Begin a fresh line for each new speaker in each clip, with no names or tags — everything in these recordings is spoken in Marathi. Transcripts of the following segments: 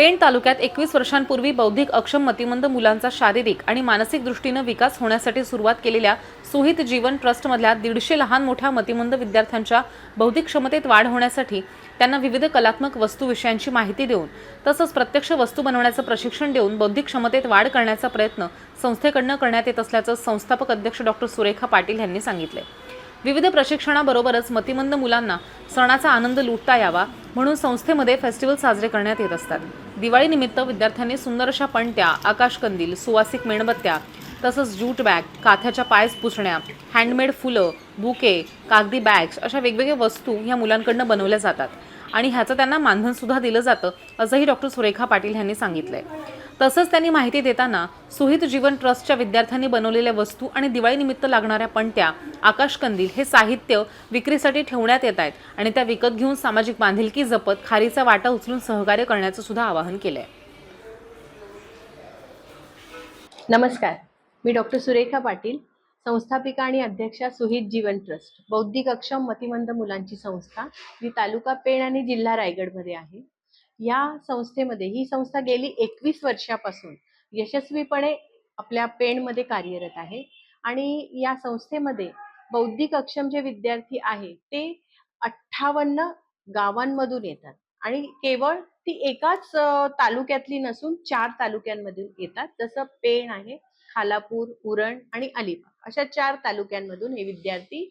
पेण तालुक्यात एकवीस वर्षांपूर्वी बौद्धिक अक्षम मतिमंद मुलांचा शारीरिक आणि मानसिक दृष्टीनं विकास होण्यासाठी सुरुवात केलेल्या सुहित जीवन ट्रस्टमधल्या दीडशे लहान मोठ्या मतिमंद विद्यार्थ्यांच्या बौद्धिक क्षमतेत वाढ होण्यासाठी त्यांना विविध कलात्मक वस्तू विषयांची माहिती देऊन तसंच प्रत्यक्ष वस्तू बनवण्याचं प्रशिक्षण देऊन बौद्धिक क्षमतेत वाढ करण्याचा प्रयत्न संस्थेकडनं करण्यात येत असल्याचं संस्थापक अध्यक्ष डॉक्टर सुरेखा पाटील यांनी सांगितले विविध प्रशिक्षणाबरोबरच मतिमंद मुलांना सणाचा आनंद लुटता यावा म्हणून संस्थेमध्ये फेस्टिवल साजरे करण्यात येत असतात. दिवाळीनिमित्त विद्यार्थ्यांनी सुंदर अशा पणत्या आकाशकंदील सुवासिक मेणबत्त्या तसंच ज्यूट बॅग काथ्याच्या पायस पुसण्या हँडमेड फुलं बुके कागदी बॅग्स अशा वेगवेगळ्या वस्तू ह्या मुलांकडनं बनवल्या जातात. आणि ह्याचं त्यांना मानधन सुद्धा दिलं जातं असंही डॉक्टर सुरेखा पाटील यांनी सांगितलंय. तसंच त्यांनी माहिती देताना सुहित जीवन ट्रस्टच्या विद्यार्थ्यांनी बनवलेल्या वस्तू आणि दिवाळीनिमित्त लागणाऱ्या पणत्या आकाशकंदील हे साहित्य विक्रीसाठी ठेवण्यात येत आहेत आणि त्या विकत घेऊन सामाजिक बांधिलकी जपत खारीचा वाटा उचलून सहकार्य करण्याचं सुद्धा आवाहन केलंय.
नमस्कार. मी डॉक्टर सुरेखा पाटील संस्थापिका आणि अध्यक्षा सुहित जीवन ट्रस्ट बौद्धिक अक्षम मतिमंद मुलांची संस्था जी तालुका पेण आणि जिल्हा रायगडमध्ये आहे. या संस्थेमध्ये ही संस्था गेली एकवीस वर्षापासून यशस्वीपणे आपल्या पेणमध्ये कार्यरत आहे. आणि या संस्थेमध्ये बौद्धिक अक्षम जे विद्यार्थी आहे ते अठ्ठावन्न गावांमधून येतात. आणि केवळ ती एकाच तालुक्यातली नसून चार तालुक्यांमधून येतात. जसं पेण आहे खालापूर उरण आणि अलिबाग. अशा चार तालुक्यांमधून हे विद्यार्थी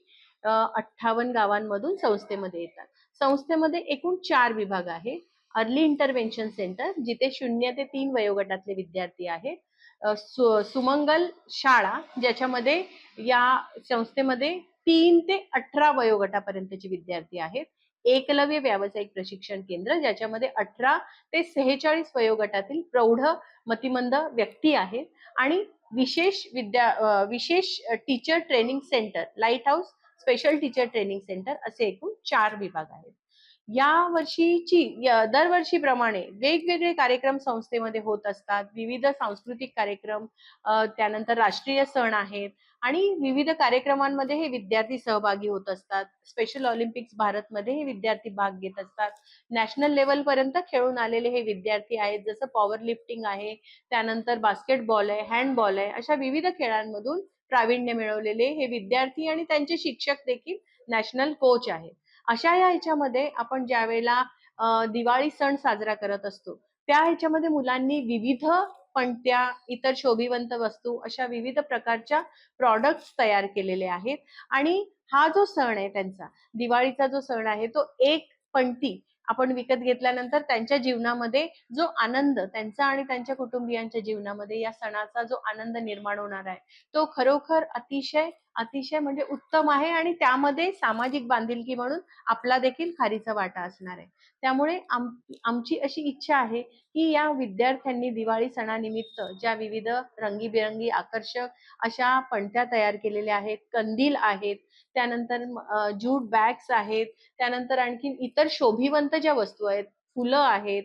अठ्ठावन्न गावांमधून संस्थेमध्ये येतात. संस्थेमध्ये एकूण चार विभाग आहे अर्ली इंटरव्हेन्शन सेंटर जिथे शून्य ते तीन वयोगटातले विद्यार्थी आहेत. सु- सुमंगल शाळा ज्याच्यामध्ये या संस्थेमध्ये तीन ते अठरा वयोगटापर्यंतचे विद्यार्थी आहेत. एकलव्य व्यावसायिक प्रशिक्षण केंद्र ज्याच्यामध्ये अठरा ते सेहेचाळीस वयोगटातील प्रौढ मतिमंद व्यक्ती आहेत. आणि विशेष विद्या विशेष teacher training centre lighthouse special teacher training centre असे एकूण चार विभाग आहेत. या वर्षीची दरवर्षीप्रमाणे वेगवेगळे कार्यक्रम संस्थेमध्ये होत असतात. विविध सांस्कृतिक कार्यक्रम त्यानंतर राष्ट्रीय सण आहेत आणि विविध कार्यक्रमांमध्ये हे विद्यार्थी सहभागी होत असतात. स्पेशल ऑलिम्पिक्स भारतमध्ये हे विद्यार्थी भाग घेत असतात. नॅशनल लेवल पर्यंत खेळून आलेले हे विद्यार्थी आहेत. जसं पॉवर लिफ्टिंग आहे त्यानंतर बास्केटबॉल आहे हँडबॉल आहे अशा विविध खेळांमधून प्रावीण्य मिळवलेले हे विद्यार्थी आणि त्यांचे शिक्षक देखील नॅशनल कोच आहेत. अशा या ह्याच्यामध्ये आपण ज्या वेळेला दिवाळी सण साजरा करत असतो त्या ह्याच्यामध्ये मुलांनी विविध पणत्या इतर शोभिवंत वस्तू अशा विविध प्रकारच्या प्रॉडक्ट्स तयार केलेले आहेत. आणि हा जो सण आहे त्यांचा दिवाळीचा जो सण आहे तो एक पणती आपण विकत घेतल्यानंतर त्यांच्या जीवनामध्ये जो आनंद त्यांचा आणि त्यांच्या कुटुंबियांच्या जीवनामध्ये या सणाचा जो आनंद निर्माण होणार आहे तो खरोखर अतिशय अतिशय म्हणजे उत्तम आहे आणि त्यामध्ये सामाजिक बांधिलकी म्हणून आपला देखील खारीचा वाटा असणार आहे. त्यामुळे आम आमची अशी इच्छा आहे की या विद्यार्थ्यांनी दिवाळी सणानिमित्त ज्या विविध रंगीबेरंगी आकर्षक अशा पणत्या तयार केलेल्या आहेत कंदील आहेत त्यानंतर ज्यूट बॅग्स आहेत त्यानंतर आणखीन इतर शोभिवंत ज्या वस्तू आहेत फुलं आहेत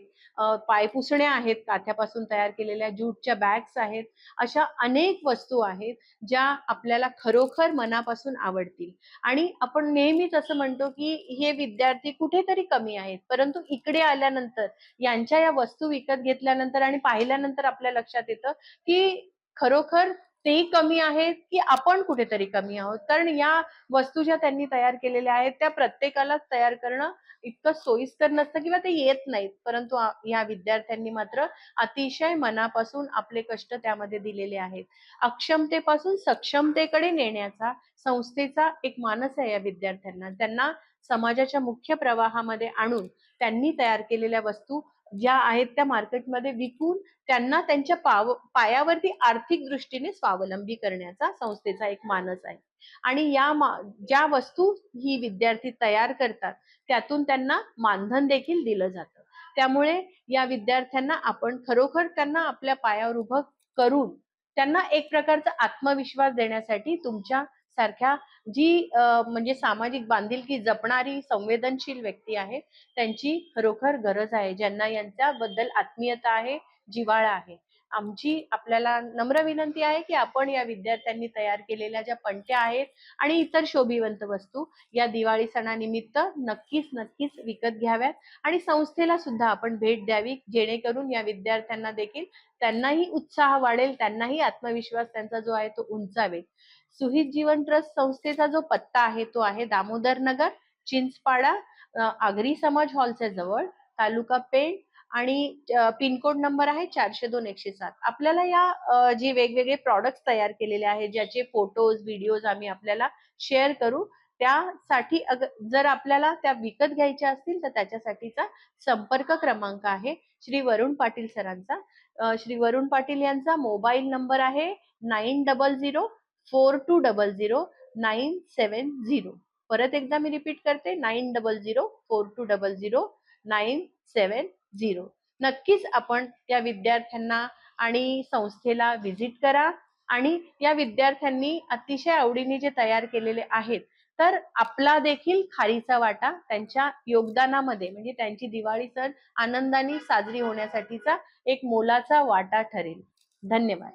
पायपुसण्या आहेत काथ्यापासून तयार केलेल्या ज्यूटच्या बॅग्स आहेत अशा अनेक वस्तू आहेत ज्या आपल्याला खरोखर मनापासून आवडतील. आणि आपण नेहमीच असं म्हणतो की हे विद्यार्थी कुठेतरी कमी आहेत परंतु इकडे आल्यानंतर यांच्या या वस्तू विकत घेतल्यानंतर आणि पाहिल्यानंतर आपल्या लक्षात येतं की खरोखर तेही कमी आहेत की आपण कुठेतरी कमी आहोत? कारण या वस्तू ज्या त्यांनी तयार केलेल्या आहेत त्या प्रत्येकालाच तयार करणं इतकं सोयीस्कर नसतं किंवा ते येत नाहीत. परंतु या विद्यार्थ्यांनी मात्र अतिशय मनापासून आपले कष्ट त्यामध्ये दिलेले आहेत. अक्षमतेपासून सक्षमतेकडे नेण्याचा संस्थेचा एक मानस आहे या विद्यार्थ्यांना. त्यांना समाजाच्या मुख्य प्रवाहामध्ये आणून त्यांनी तयार केलेल्या वस्तू ज्या आहेत त्या मार्केटमध्ये विकून त्यांना त्यांच्या पाव पायावरती आर्थिक दृष्टीने स्वावलंबी करण्याचा संस्थेचा एक मानस आहे. आणि या मा- ज्या वस्तू ही विद्यार्थी तयार करतात त्यातून त्यांना मानधन देखील दिलं जातं. त्यामुळे या विद्यार्थ्यांना आपण खरोखर त्यांना आपल्या पायावर उभं करून त्यांना एक प्रकारचा आत्मविश्वास देण्यासाठी तुमच्या सारख्या जी म्हणजे सामाजिक बांधिलकी जपणारी संवेदनशील व्यक्ती आहे त्यांची खरोखर गरज आहे ज्यांना यांच्याबद्दल आत्मीयता आहे जिव्हाळा आहे. आमची आपल्याला नम्र विनंती आहे की आपण या विद्यार्थ्यांनी तयार केलेल्या ज्या पणत्या आहेत आणि इतर शोभिवंत वस्तू या दिवाळी सणानिमित्त नक्कीच नक्कीच विकत घ्याव्यात आणि संस्थेला सुद्धा आपण भेट द्यावी जेणेकरून या विद्यार्थ्यांना देखील त्यांनाही उत्साह वाढेल त्यांनाही आत्मविश्वास त्यांचा जो आहे तो उंचावेल. सुहित जीवन ट्रस्ट संस्थेचा जो पत्ता आहे तो आहे दामोदर नगर चिंचपाडा आगरी समाज हॉलच्या जवळ तालुका पेण आणि पिनकोड नंबर आहे चारशे दोन एकशे सात. आपल्याला या जे वेगवेगळे प्रॉडक्ट्स तयार केलेले आहेत ज्याचे फोटोज व्हिडिओज आम्ही आपल्याला शेअर करू त्यासाठी अग- जर आपल्याला त्या विकत घ्यायच्या असतील तर त्याच्यासाठीचा संपर्क क्रमांक आहे श्री वरुण पाटील सरांचा. श्री वरुण पाटील यांचा मोबाईल नंबर आहे nine double zero four two double zero nine seven zero. परत एकदा मी रिपीट करते nine double zero four two double zero nine seven zero. नक्कीच आपण या विद्यार्थ्यांना आणि संस्थेला व्हिजिट करा आणि या विद्यार्थ्यांनी अतिशय आवडीने जे तयार केलेले आहेत तर आपला देखील खारीचा वाटा त्यांच्या योगदानामध्ये म्हणजे त्यांची दिवाळी सण आनंदाने साजरी होण्यासाठीचा एक मोलाचा वाटा ठरेल. धन्यवाद.